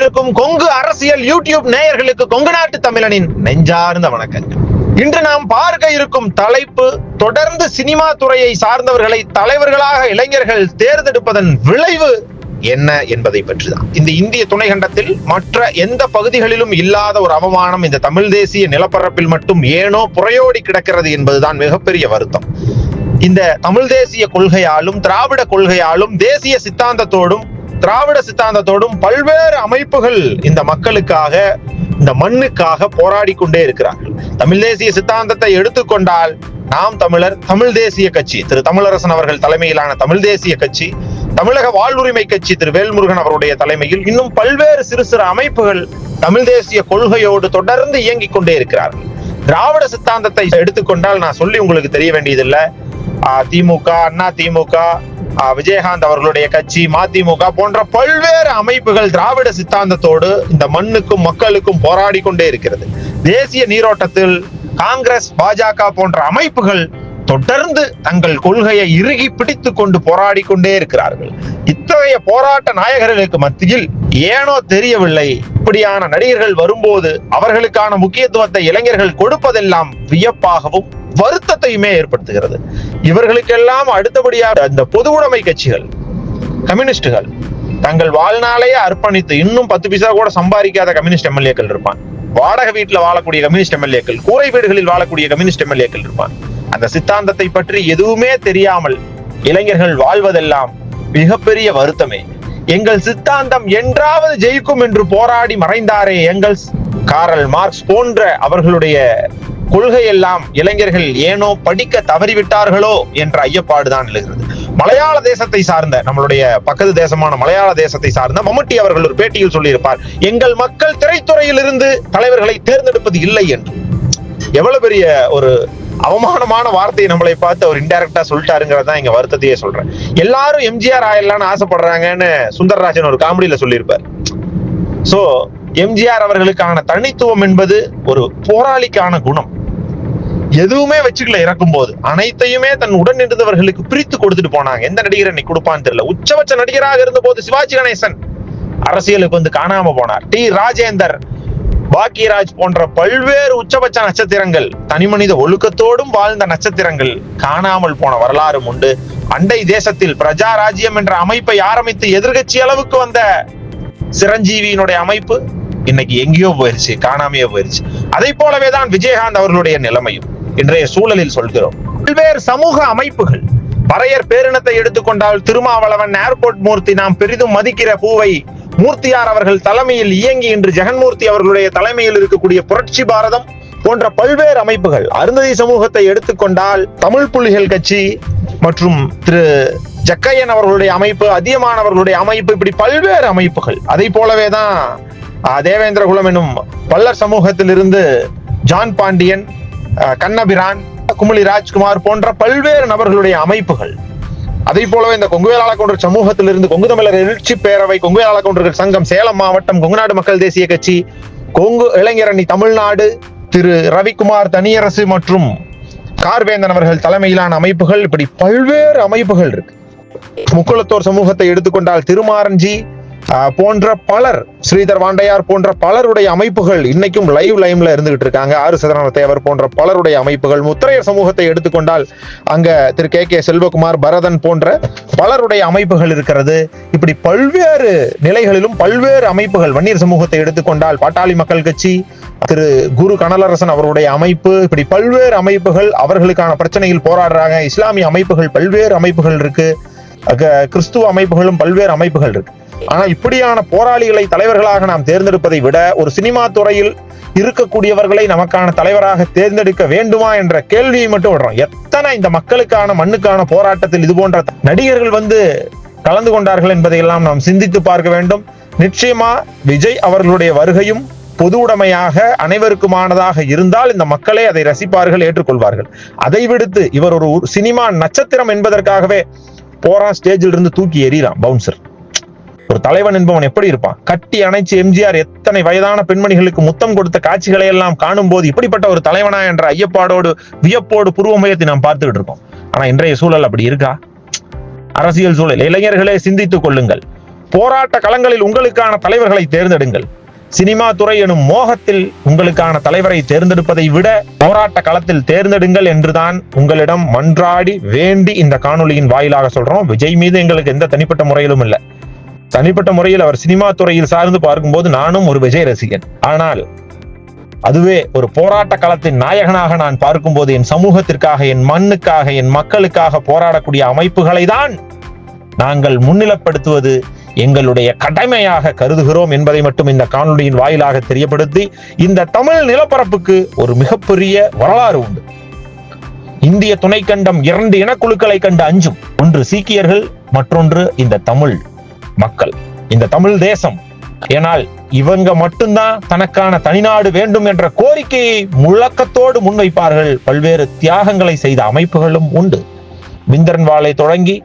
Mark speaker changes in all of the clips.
Speaker 1: கொண்டிருக்கும் கொங்கு அரசியல் யூடியூப் நேயர்களுக்கு கொங்கு நாட்டு தமிழனின் நெஞ்சார்ந்த வணக்கங்கள். இன்று நாம் பார்க்க இருக்கும் தலைப்பு தொடர்ந்து சினிமா துறையை சார்ந்தவர்களை தலைவர்களாக இளைஞர்கள் தேர்ந்தெடுப்பதன் விளைவு என்ன என்பதை பற்றிதான். இந்த இந்திய துணைக்கண்டத்தில் மற்ற எந்த பகுதிகளிலும் இல்லாத ஒரு அவமானம் இந்த தமிழ் தேசிய நிலப்பரப்பில் மட்டும் ஏனோ புறையோடி கிடக்கிறது என்பதுதான் மிகப்பெரிய வருத்தம். இந்த தமிழ் தேசிய கொள்கையாலும் திராவிட கொள்கையாலும் தேசிய சித்தாந்தத்தோடும் திராவிட சித்தாந்தத்தோடும் பல்வேறு அமைப்புகள் இந்த மக்களுக்காக இந்த மண்ணுக்காக போராடி கொண்டே இருக்கிறார்கள். தமிழ் தேசிய சித்தாந்தத்தை எடுத்துக்கொண்டால் நாம் தமிழர் தமிழ் தேசிய கட்சி. திரு தமிழரசன் அவர்கள் தலைமையிலான தமிழ் தேசிய கட்சி தமிழக வாழ்வுரிமை கட்சி திரு வேல்முருகன் அவருடைய தலைமையில் இன்னும் பல்வேறு சிறு சிறு அமைப்புகள் தமிழ் தேசிய கொள்கையோடு தொடர்ந்து இயங்கிக் கொண்டே இருக்கிறார்கள். திராவிட சித்தாந்தத்தை எடுத்துக்கொண்டால் நான் சொல்லி உங்களுக்கு தெரிய வேண்டியதில்லை. திமுக அண்ணா திமுக விஜயகாந்த் அவர்களுடைய கட்சி மதிமுக போன்ற பல்வேறு அமைப்புகள் திராவிட சித்தாந்தத்தோடு இந்த மண்ணுக்கும் மக்களுக்கும் போராடி கொண்டே இருக்கிறது. தேசிய நீரோட்டத்தில் காங்கிரஸ் பாஜக போன்ற அமைப்புகள் தொடர்ந்து தங்கள் கொள்கையை இறுகி பிடித்து கொண்டு போராடி கொண்டே இருக்கிறார்கள். இத்தகைய போராட்ட நாயகர்களுக்கு மத்தியில் ஏனோ தெரியவில்லை. இப்படியான நடிகர்கள் வரும்போது அவர்களுக்கான முக்கியத்துவத்தை இளைஞர்கள் கொடுப்பதெல்லாம் வியப்பாகவும் வருத்தத்தையுமே ஏற்படுத்துகிறது. இவர்களுக்கெல்லாம் அடுத்தபடியாக இந்த பொது உடைமை கட்சிகள் கம்யூனிஸ்டுகள் தங்கள் வாழ்நாளையே அர்ப்பணித்து இன்னும் பத்து பைசா கூட சம்பாதிக்காத கம்யூனிஸ்ட் எம்எல்ஏக்கள் இருப்பான். வாடகை வீட்டில் வாழக்கூடிய கம்யூனிஸ்ட் எம்எல்ஏக்கள் கூரை வீடுகளில் வாழக்கூடிய கம்யூனிஸ்ட் எம்எல்ஏக்கள் இருப்பான். அந்த சித்தாந்தத்தை பற்றி எதுவுமே தெரியாமல் இளைஞர்கள் வாழ்வதெல்லாம் மிகப்பெரிய வருத்தமே. எங்கள் சித்தாந்தம் என்றாவது ஜெயிக்கும் என்று போராடி மறைந்தாரே எங்கள் காரல் மார்க்ஸ் போன்ற அவர்களுடைய கொள்கையெல்லாம் இளைஞர்கள் ஏனோ படிக்க தவறிவிட்டார்களோ என்ற ஐயப்பாடுதான் எழுகிறது மலையாள தேசத்தை சார்ந்த நம்மளுடைய பக்கத்து தேசமான மலையாள தேசத்தை சார்ந்த மம்முட்டி அவர்கள் ஒரு பேட்டியில் சொல்லியிருப்பார் எங்கள் மக்கள் திரைத்துறையில் இருந்து தலைவர்களை தேர்ந்தெடுப்பது இல்லை என்று. எவ்வளவு பெரிய ஒரு அவமானமான வார்த்தையை நம்மளை பார்த்து அவர் இன்டைரக்டா சொல்லிட்டாருங்கிறதா எங்க வருத்தத்தையே சொல்றேன். எல்லாரும் எம்ஜிஆர் ஆயிடலாம்னு ஆசைப்படுறாங்கன்னு சுந்தரராஜன் ஒரு காமெடியில சொல்லியிருப்பார். சோ எம்ஜிஆர் அவர்களுக்கான தனித்துவம் என்பது ஒரு போராளிக்கான குணம். எதுவுமே வச்சுக்கல இறக்கும் போது அனைத்தையுமே தன் உடன் இருந்தவர்களுக்கு பிரித்து கொடுத்துட்டு போனாங்க. எந்த நடிகர் இன்னைக்கு கொடுப்பான்னு தெரியல. உச்சபட்ச நடிகராக இருந்த போது சிவாஜி கணேசன் அரசியலுக்கு வந்து காணாம போனார். டி. ராஜேந்தர் பாக்கியராஜ் போன்ற பல்வேறு உச்சபட்ச நட்சத்திரங்கள் தனிமனித ஒழுக்கத்தோடும் வாழ்ந்த நட்சத்திரங்கள் காணாமல் போன வரலாறும் உண்டு. அண்டை தேசத்தில் பிரஜா ராஜ்யம் என்ற அமைப்பை ஆரம்பித்து எதிர்கட்சி அளவுக்கு வந்த சிரஞ்சீவியினுடைய அமைப்பு இன்னைக்கு எங்கேயோ போயிருச்சு காணாமையோ போயிருச்சு. அதை போலவே தான் விஜயகாந்த் அவர்களுடைய நிலைமையும். இன்றைய சூழலில் சொல்கிறோம். பல்வேறு சமூக அமைப்புகள் பறையர் பேரினத்தை எடுத்துக்கொண்டால் திருமாவளவன் ஏர்போர்ட் மூர்த்தி நாம் பெரிதும் மதிக்கிற பூவை மூர்த்தியார் அவர்கள் தலைமையில் இயங்கி இன்று ஜெகன்மூர்த்தி அவர்களுடைய தலைமையில் இருக்கக்கூடிய புரட்சி பாரதம் போன்ற பல்வேறு அமைப்புகள் அருந்ததி சமூகத்தை எடுத்துக்கொண்டால் தமிழ் புலிகள் கட்சி மற்றும் திரு ஜக்கையன் அவர்களுடைய அமைப்பு அதியமானவர்களுடைய அமைப்பு இப்படி பல்வேறு அமைப்புகள். அதை போலவே தான் தேவேந்திர குலம் எனும் பல்லர் சமூகத்திலிருந்து ஜான் பாண்டியன் கண்ணபிரான் குமளி ராஜ்குமார் போன்ற பல்வேறு நபர்களுடைய அமைப்புகள். அதை போலவே இந்த கொங்கு வேளாள கவுண்டர் சமூகத்திலிருந்து கொங்கு தமிழர் எழுச்சி பேரவை கொங்கு வேளாள கவுண்டர்கள் சங்கம் சேலம் மாவட்டம் கொங்குநாடு மக்கள் தேசிய கட்சி கொங்கு இளைஞரணி தமிழ்நாடு திரு ரவிக்குமார் தனியரசு மற்றும் கார்வேந்தன் அவர்கள் தலைமையிலான அமைப்புகள். இப்படி பல்வேறு அமைப்புகள் இருக்கு. முக்குளத்தோர் சமூகத்தை எடுத்துக்கொண்டால் திருமாரஞ்சி போன்ற பலர் ஸ்ரீதர் வாண்டையார் போன்ற பலருடைய அமைப்புகள் இன்னைக்கும் லைவ் லைம்ல இருந்துகிட்டு இருக்காங்க. ஆறு சதரண தேவர் போன்ற பலருடைய அமைப்புகள் முத்திரையர் சமூகத்தை எடுத்துக்கொண்டால் அங்க திரு கே. கே. செல்வகுமார் பரதன் போன்ற பலருடைய அமைப்புகள் இருக்கிறது. இப்படி பல்வேறு நிலைகளிலும் பல்வேறு அமைப்புகள் வன்னியர் சமூகத்தை எடுத்துக்கொண்டால் பாட்டாளி மக்கள் கட்சி திரு குரு கனலரசன் அவருடைய அமைப்பு இப்படி பல்வேறு அமைப்புகள் அவர்களுக்கான பிரச்சனையில் போராடுறாங்க. இஸ்லாமிய அமைப்புகள் பல்வேறு அமைப்புகள் இருக்கு. கிறிஸ்துவ அமைப்புகளும் பல்வேறு அமைப்புகள் இருக்கு. ஆனா இப்படியான போராளிகளை தலைவர்களாக நாம் தேர்ந்தெடுப்பதை விட ஒரு சினிமா துறையில் இருக்கக்கூடியவர்களை நமக்கான தலைவராக தேர்ந்தெடுக்க வேண்டுமா என்ற கேள்வியை மட்டும் விடுறோம். எத்தனை இந்த மக்களுக்கான மண்ணுக்கான போராட்டத்தில் இது போன்ற நடிகர்கள் வந்து கலந்து கொண்டார்கள் என்பதையெல்லாம் நாம் சிந்தித்து பார்க்க வேண்டும். நிச்சயமா விஜய் அவர்களுடைய வருகையும் பொது உடைமையாக அனைவருக்குமானதாக இருந்தால் இந்த மக்களே அதை ரசிப்பார்கள் ஏற்றுக்கொள்வார்கள். அதை விடுத்து இவர் ஒரு சினிமா நட்சத்திரம் என்பதற்காகவே போறான் ஸ்டேஜில் இருந்து தூக்கி எறிகிறான் பவுன்சர். ஒரு தலைவன் என்பவன் எப்படி இருப்பான்? கட்டி அணைச்சு எம்ஜிஆர் எத்தனை வயதான பெண்மணிகளுக்கு முத்தம் கொடுத்த காட்சிகளை எல்லாம் காணும் போது இப்படிப்பட்ட ஒரு தலைவனா என்ற ஐயப்பாடோடு வியப்போடு புருவமயத்தை நாம் பார்த்துக்கிட்டு இருக்கோம். ஆனா இன்றைய சூழல் அப்படி இருக்கா? அரசியல் சூழல். இளைஞர்களே சிந்தித்துக் கொள்ளுங்கள். போராட்ட களங்களில் உங்களுக்கான தலைவர்களை தேர்ந்தெடுங்கள். சினிமா துறை எனும் மோகத்தில் உங்களுக்கான தலைவரை தேர்ந்தெடுப்பதை விட போராட்ட களத்தில் தேர்ந்தெடுங்கள் என்றுதான் உங்களிடம் மன்றாடி வேண்டி இந்த காணொளியின் வாயிலாக சொல்றோம். விஜய் மீது எங்களுக்கு எந்த தனிப்பட்ட முறையிலும் இல்லை. தனிப்பட்ட முறையில் அவர் சினிமா துறையில் சார்ந்து பார்க்கும்போது நானும் ஒரு விஜய் ரசிகன். ஆனால் அதுவே ஒரு போராட்ட களத்தின் நாயகனாக நான் பார்க்கும்போது என் சமூகத்திற்காக என் மண்ணுக்காக என் மக்களுக்காக போராடக்கூடிய அமைப்புகளை தான் நாங்கள் முன்னிலப்படுத்துவது எங்களுடைய கடமையாக கருதுகிறோம் என்பதை மட்டும் இந்த காணொளியின் வாயிலாக தெரியப்படுத்தி இந்த தமிழ் நிலப்பரப்புக்கு ஒரு மிகப்பெரிய வரலாறு உண்டு. இந்திய துணைக்கண்டம் இரண்டு இனக்குழுக்களை கண்டு அஞ்சும். ஒன்று சீக்கியர்கள் மற்றொன்று இந்த தமிழ். மக்கள். இந்த தமிழ் தேசம் ஏனால் இவங்க மட்டும்தான் தனக்கான தனிநாடு வேண்டும் என்ற கோரிக்கையை முழக்கத்தோடு முன்வைப்பார்கள். பல்வேறு தியாகங்களை செய்த அமைப்புகளும் உண்டு. பிந்தரன்வாலை தொடங்கி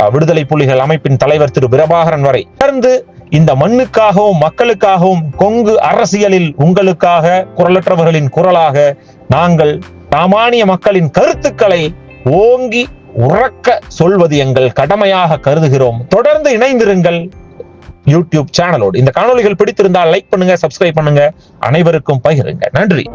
Speaker 1: அஹ், விடுதலை புலிகள் அமைப்பின் தலைவர் திரு பிரபாகரன் வரை. தொடர்ந்து இந்த மண்ணுக்காகவும் மக்களுக்காகவும் கொங்கு அரசியலில் உங்களுக்காக குரலற்றவர்களின் குரலாக நாங்கள் சாமானிய மக்களின் கருத்துக்களை ஓங்கி உறக்க சொல்வது எங்கள் கடமையாக கருதுகிறோம். தொடர்ந்து இணைந்திருங்கள் யூடியூப் சேனலோடு இந்த காணொளிகள் பிடித்திருந்தால் லைக் பண்ணுங்க சப்ஸ்கிரைப் பண்ணுங்க. அனைவருக்கும் பகிருங்க. நன்றி.